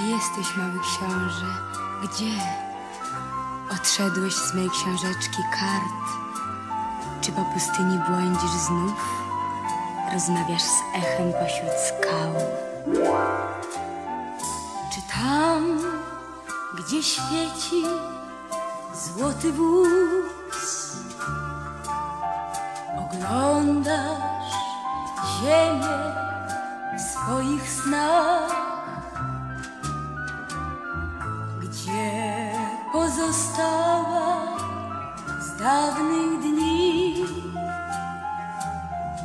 jesteś, mały książę? Gdzie? Odszedłeś z mej książeczki kart? Czy po pustyni błądzisz znów? Rozmawiasz z echem pośród skał? Czy tam, gdzie świeci złoty wóz, oglądasz ziemię swoich snach? Pozostała z dawnych dni.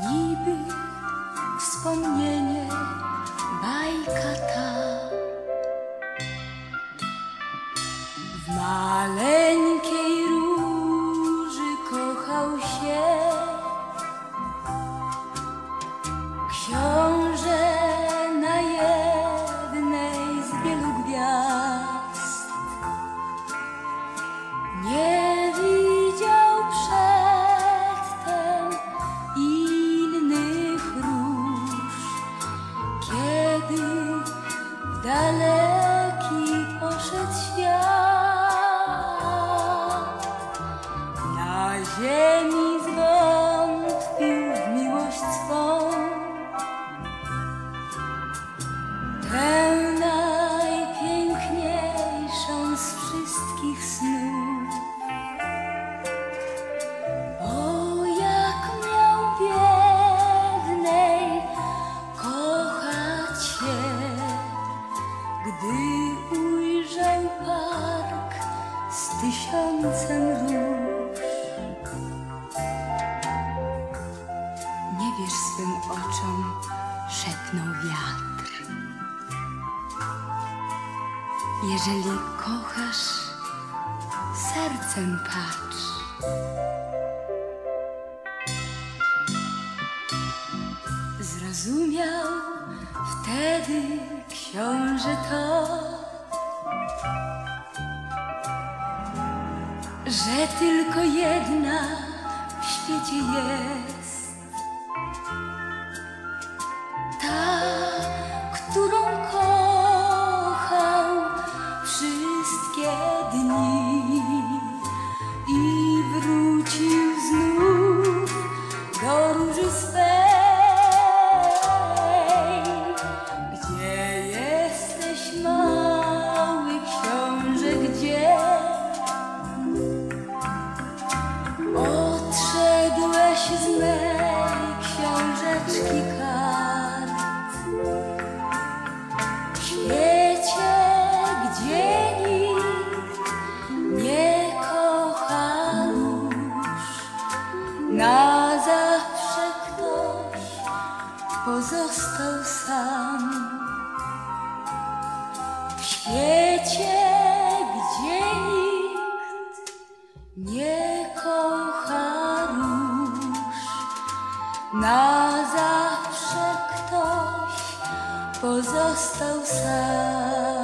Niby wspomnienie bajka ta. W maleńkiej ujrzał park z tysiącem róż. Nie wierz swym oczom, szepnął wiatr. Jeżeli kochasz, sercem patrz. Zrozumiał wtedy książę to, że tylko jedna z książeczki kart. Świecie, gdzie nikt nie kocha już, na zawsze ktoś pozostał sam. W świecie, gdzie nikt nie kocha na zawsze ktoś pozostał sam.